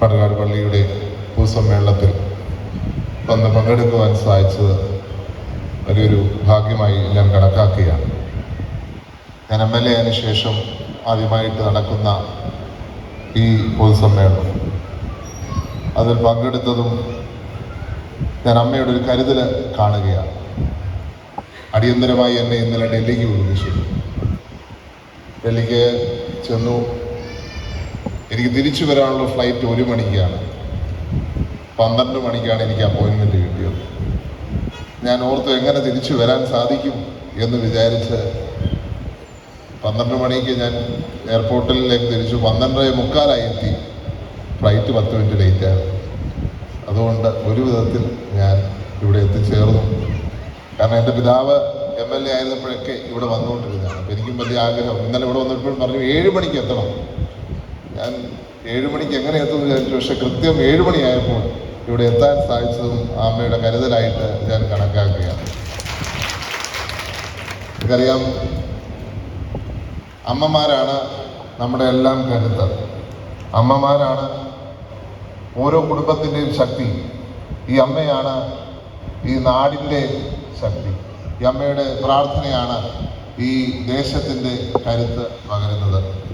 പടകാട് പള്ളിയുടെ പൊതുസമ്മേളനത്തിൽ വന്ന് പങ്കെടുക്കുവാൻ സാധിച്ചത് വലിയൊരു ഭാഗ്യമായി ഞാൻ കണക്കാക്കുകയാണ്. ഞാൻ എം എൽ എ ആയതിനു ശേഷം ആദ്യമായിട്ട് നടക്കുന്ന ഈ പൊതുസമ്മേളനം. അതിൽ പങ്കെടുത്തതും ഞാൻ അമ്മയുടെ ഒരു കരുതൽ കാണുകയാണ്. അടിയന്തരമായി എന്നെ ഇന്നലെ ഡൽഹിക്ക് വിളിച്ചു. ഡൽഹിക്ക് ചെന്നു എനിക്ക് തിരിച്ചു വരാനുള്ള ഫ്ലൈറ്റ് ഒരു മണിക്കാണ്. പന്ത്രണ്ട് മണിക്കാണ് എനിക്ക് അപ്പോയിൻമെന്റ് കിട്ടിയത്. ഞാൻ ഓർത്തു എങ്ങനെ തിരിച്ചു വരാൻ സാധിക്കും എന്ന് വിചാരിച്ച് പന്ത്രണ്ട് മണിക്ക് ഞാൻ എയർപോർട്ടിലേക്ക് തിരിച്ചു പന്ത്രണ്ടര മുക്കാലായി എത്തി. ഫ്ലൈറ്റ് പത്ത് മിനിറ്റ് ലേറ്റാണ് അതുകൊണ്ട് ഒരു വിധത്തിൽ ഞാൻ ഇവിടെ എത്തിച്ചേർന്നു. കാരണം എന്റെ പിതാവ് എം എൽ എ ആയിരുന്നപ്പോഴൊക്കെ ഇവിടെ വന്നുകൊണ്ടിരുന്നതാണ്. അപ്പോൾ എനിക്കും വലിയ ആഗ്രഹം. ഇന്നലെ ഇവിടെ വന്നപ്പോഴും പറഞ്ഞു ഏഴ് മണിക്ക് എത്തണം. ഞാൻ ഏഴ് മണിക്ക് എങ്ങനെ എത്തുമെന്ന് വിചാരിച്ചു പക്ഷെ കൃത്യം ഏഴ് മണിയായപ്പോൾ ഇവിടെ എത്താൻ സാധിച്ചതും അമ്മയുടെ കരുതലായിട്ട് ഞാൻ കണക്കാക്കുകയാണ്. എനിക്കറിയാം അമ്മമാരാണ് നമ്മുടെ എല്ലാം കരുത്ത് അമ്മമാരാണ് ഓരോ കുടുംബത്തിന്റെയും ശക്തി. ഈ അമ്മയാണ് ഈ നാടിന്റെ ശക്തി. ഈ അമ്മയുടെ പ്രാർത്ഥനയാണ് ഈ ദേശത്തിന്റെ കരുത്ത് പകരുന്നത്.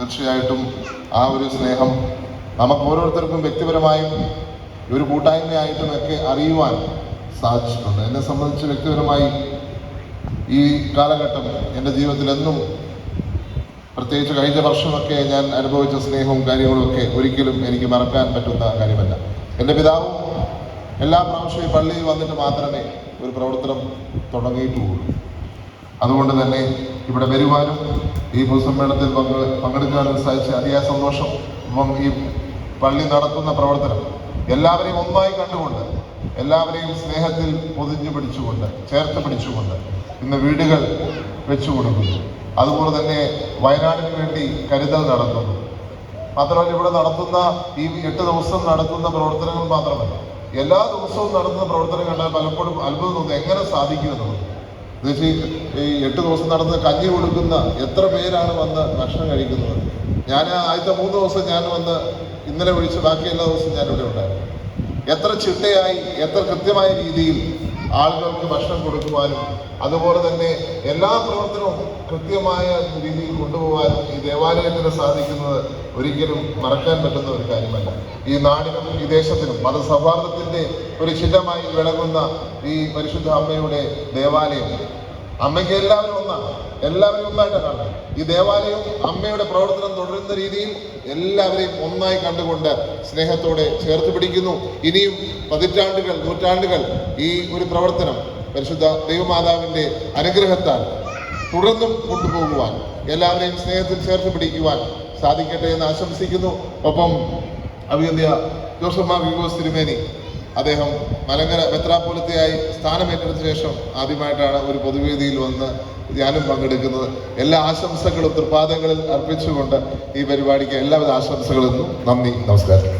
തീർച്ചയായിട്ടും ആ ഒരു സ്നേഹം നമുക്ക് ഓരോരുത്തർക്കും വ്യക്തിപരമായും ഒരു കൂട്ടായ്മയായിട്ടും ഒക്കെ അറിയുവാൻ സാധിച്ചിട്ടുണ്ട്. എന്നെ സംബന്ധിച്ച് വ്യക്തിപരമായി ഈ കാലഘട്ടം എന്റെ ജീവിതത്തിൽ എന്നും പ്രത്യേകിച്ച് കഴിഞ്ഞ വർഷമൊക്കെ ഞാൻ അനുഭവിച്ച സ്നേഹവും കാര്യങ്ങളും ഒക്കെ ഒരിക്കലും എനിക്ക് മറക്കാൻ പറ്റുന്ന കാര്യമല്ല. എന്റെ പിതാവും എല്ലാ പ്രാവശ്യവും ഈ പള്ളിയിൽ വന്നിട്ട് മാത്രമേ ഒരു പ്രവർത്തനം തുടങ്ങിയിട്ടുള്ളൂ. അതുകൊണ്ട് തന്നെ ഇവിടെ വരുവാനും ഈ പൊതുസമ്മേളനത്തിൽ പങ്ക് പങ്കെടുക്കാനും സാധിച്ച അതിയായ സന്തോഷം ഈ പള്ളി നടത്തുന്ന പ്രവർത്തനം എല്ലാവരെയും ഒന്നായി കണ്ടുകൊണ്ട് എല്ലാവരെയും സ്നേഹത്തിൽ പൊതിഞ്ഞു പിടിച്ചുകൊണ്ട് ചേർത്ത് പിടിച്ചുകൊണ്ട് ഇന്ന് വീടുകൾ വെച്ചു കൊടുക്കുന്നു. അതുപോലെ തന്നെ വയനാടിന് വേണ്ടി കരുതൽ നടത്തുന്നു. മാത്രമല്ല ഇവിടെ നടത്തുന്ന ഈ എട്ട് ദിവസം നടത്തുന്ന പ്രവർത്തനങ്ങൾ മാത്രമല്ല എല്ലാ ദിവസവും നടത്തുന്ന പ്രവർത്തനം കണ്ടാൽ പലപ്പോഴും അത്ഭുതം തോന്നുന്നു എങ്ങനെ സാധിക്കുമെന്നുള്ളത്. ഈ എട്ട് ദിവസം നടന്ന് കഞ്ഞി കൊടുക്കുന്ന എത്ര പേരാണ് വന്ന് ഭക്ഷണം കഴിക്കുന്നത്? ഞാൻ ആദ്യത്തെ മൂന്ന് ദിവസം ഞാൻ വന്ന് ഇന്നലെ ഒഴിച്ച് ബാക്കി എല്ലാ ദിവസവും ഇവിടെ ഉണ്ടായിരുന്നു. എത്ര ചിട്ടയായി എത്ര കൃത്യമായ രീതിയിൽ ആളുകൾക്ക് ഭക്ഷണം കൊടുക്കുവാനും അതുപോലെ തന്നെ എല്ലാ പ്രവർത്തനവും കൃത്യമായ രീതിയിൽ കൊണ്ടുപോകാനും ഈ ദേവാലയത്തിന് സാധിക്കുന്നത് ഒരിക്കലും മറക്കാൻ പറ്റുന്ന ഒരു കാര്യമല്ല. ഈ നാടിനും ഈ ദേശത്തിനും മതസൗഹാർദ്ദത്തിന്റെ ഒരു ചിഹ്നമായി വിളങ്ങുന്ന ഈ പരിശുദ്ധ അമ്മയുടെ ദേവാലയം. അമ്മയ്ക്ക് എല്ലാവരും ഒന്നാണ്. എല്ലാവരും ഒന്നായിട്ട് കാണണം. ഈ ദേവാലയം അമ്മയുടെ പ്രവർത്തനം തുടരുന്ന രീതിയിൽ എല്ലാവരെയും ഒന്നായി കണ്ടുകൊണ്ട് സ്നേഹത്തോടെ ചേർത്ത് പിടിക്കുന്നു. ഇനിയും പതിറ്റാണ്ടുകൾ നൂറ്റാണ്ടുകൾ ഈ ഒരു പ്രവർത്തനം പരിശുദ്ധ ദൈവമാതാവിന്റെ അനുഗ്രഹത്താൽ തുടർന്നും കൊണ്ടുപോകുവാൻ എല്ലാവരെയും സ്നേഹത്തിൽ ചേർത്ത് പിടിക്കുവാൻ സാധിക്കട്ടെ എന്ന് ആശംസിക്കുന്നു. ഒപ്പം അഭിയന്ത്യ ജോസഫ് മാർ വിഗോസ് തിരുമേനി. അദ്ദേഹം മലങ്കര മെത്രാപ്പൊലത്തെയായി സ്ഥാനമേറ്റെടുത്ത ശേഷം ആദ്യമായിട്ടാണ് ഒരു പൊതുവേദിയിൽ വന്ന് ഞാനും പങ്കെടുക്കുന്നത്. എല്ലാ ആശംസകളും തൃപ്പാദങ്ങളിൽ അർപ്പിച്ചുകൊണ്ട് ഈ പരിപാടിക്ക് എല്ലാവിധ ആശംസകളും നന്ദി നമസ്കാരം.